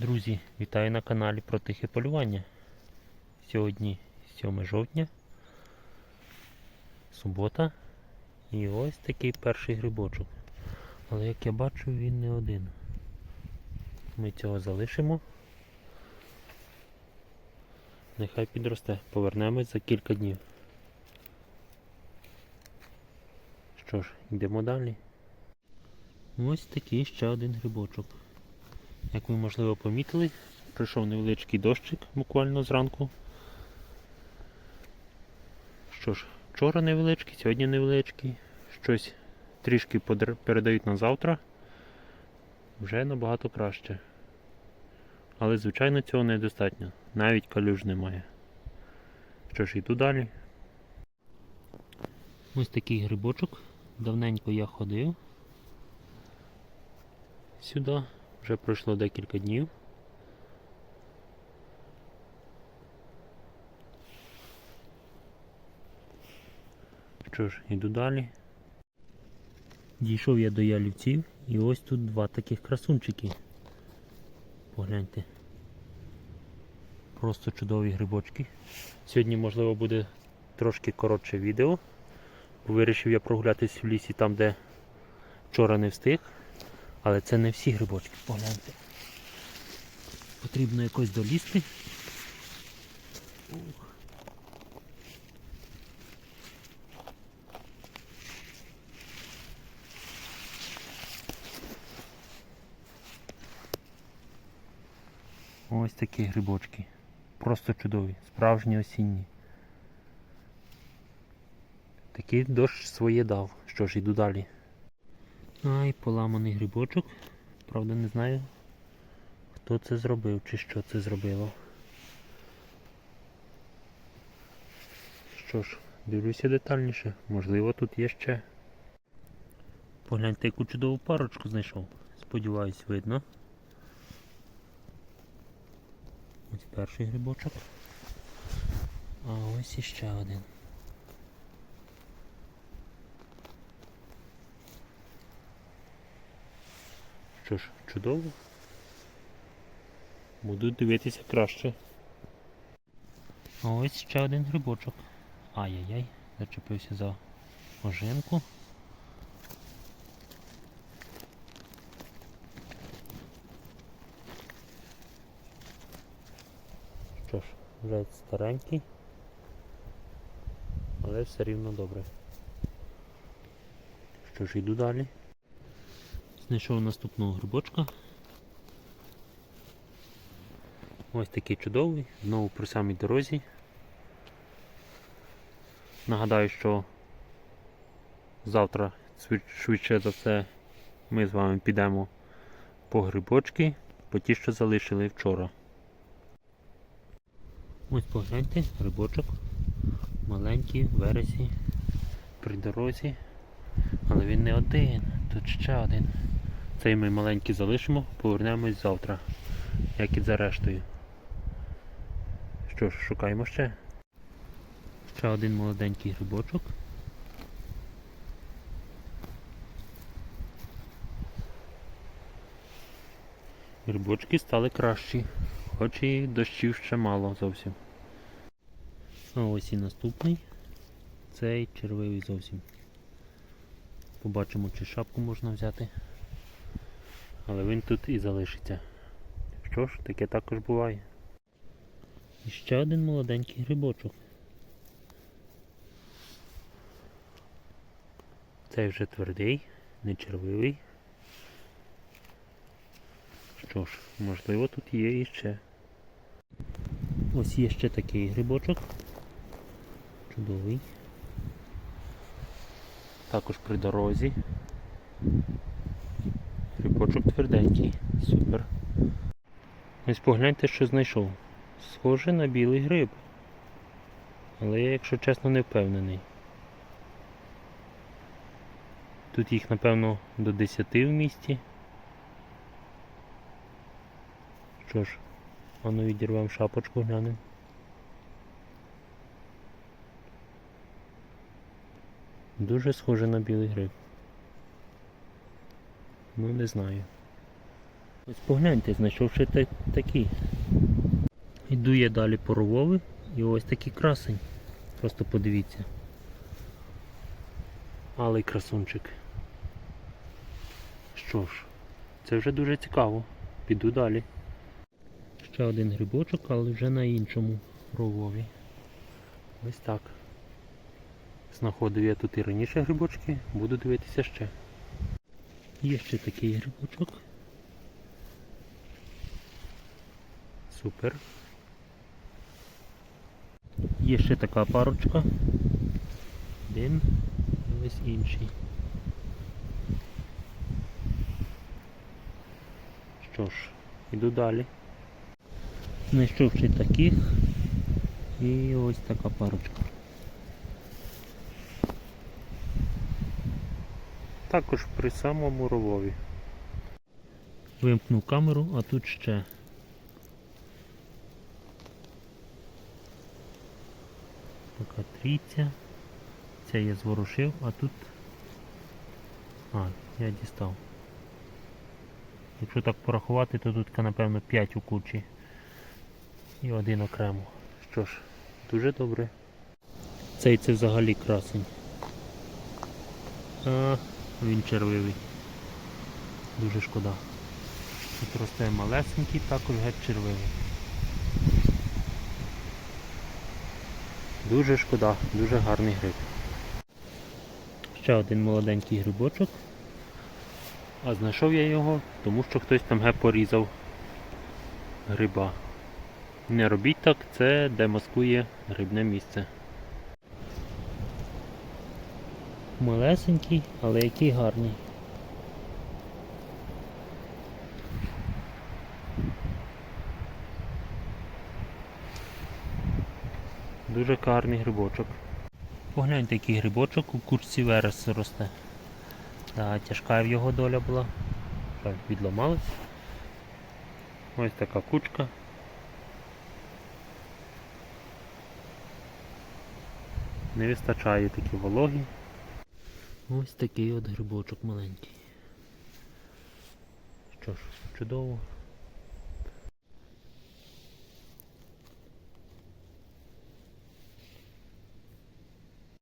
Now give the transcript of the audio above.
Друзі, вітаю на каналі про тихе полювання. Сьогодні 7 жовтня, субота. І ось такий перший грибочок. Але як я бачу, він не один. Ми цього залишимо. Нехай підросте. Повернемось за кілька днів. Що ж, йдемо далі. Ось такий ще один грибочок. Як ви можливо помітили, прийшов невеличкий дощик буквально зранку. Що ж, вчора невеличкий, сьогодні невеличкий. Щось трішки передають на завтра. Вже набагато краще. Але, звичайно, цього недостатньо. Навіть калюж немає. Що ж, йду далі. Ось такий грибочок. Давненько я ходив сюди. Вже пройшло декілька днів. Що ж, йду далі. Дійшов я до ялівців і ось тут два таких красунчики. Погляньте. Просто чудові грибочки. Сьогодні, можливо, буде трошки коротше відео. Бо Вирішив я прогулятись в лісі там, де вчора не встиг. Але це не всі грибочки, погляньте. Потрібно якось долізти. Ось такі грибочки. Просто чудові, справжні осінні. Такий дощ своє дав. Що ж, йду далі. Ай, поламаний грибочок. Правда не знаю, хто це зробив чи що це зробило. Що ж, дивлюся детальніше. Можливо тут є ще. Погляньте, яку чудову парочку знайшов. Сподіваюсь, видно. Ось перший грибочок. А ось іще один. Що ж, чудово. Буду дивитися краще. Ось ще один грибочок. Ай-яй-яй, зачепився за ожинку. Що ж, вже старенький, але все рівно добре. Що ж, йду далі. Знайшов наступного грибочка. Ось такий чудовий, знову при самій дорозі. Нагадаю, що завтра швидше за все ми з вами підемо по грибочки, по ті, що залишили вчора. Ось погляньте, грибочок. Маленький, в вересі, при дорозі. Але він не один, тут ще один. Цей ми маленький залишимо, повернемось завтра, як і за рештою. Що ж, шукаємо ще. Ще один молоденький грибочок. Грибочки стали кращі, хоч і дощів ще мало зовсім. Ось і наступний. Цей червивий зовсім. Побачимо, чи шапку можна взяти. Але він тут і залишиться. Що ж, таке також буває. І ще один молоденький грибочок. Цей вже твердий, не червивий. Що ж, можливо тут є іще. Ось є ще такий грибочок. Чудовий. Також при дорозі. Грибочок тверденький. Супер. Ось погляньте, що знайшов. Схоже на білий гриб. Але я, якщо чесно, не впевнений. Тут їх, напевно, до 10 в місті. Що ж, ану відірвемо шапочку, глянемо. Дуже схоже на білий гриб. Ну, не знаю. Ось погляньте, знайшовши та- такі. Йду я далі по ровові і ось такий красень. Просто подивіться. Алий красунчик. Що ж, це вже дуже цікаво. Піду далі. Ще один грибочок, але вже на іншому ровові. Ось так. Знаходив я тут і раніше грибочки, буду дивитися ще. Є ще такий грибочок. Супер. Є ще така парочка. Один і ось інший. Що ж, іду далі. Знайшовши таких. І ось така парочка. Також при самому ровові. Вимкнув камеру, а тут ще. Така трійця. Це я зворушив, а тут. А, я дістав. Якщо так порахувати, то тут напевно 5 у кучі. І один окремо. Що ж, дуже добре. Цей це взагалі красень. А, він червивий. Дуже шкода. Тут росте малесенький, також геть червивий. Дуже шкода, дуже гарний гриб. Ще один молоденький грибочок. А знайшов я його, тому що хтось там ге порізав гриба. Не робіть так, це демаскує грибне місце. Малесенький, але який гарний. Дуже гарний грибочок. Погляньте, який грибочок у курці верес росте. Та, тяжка в його доля була. Так, відламалась. Ось така кучка. Не вистачає такі вологі. Ось такий от грибочок маленький. Що ж, чудово.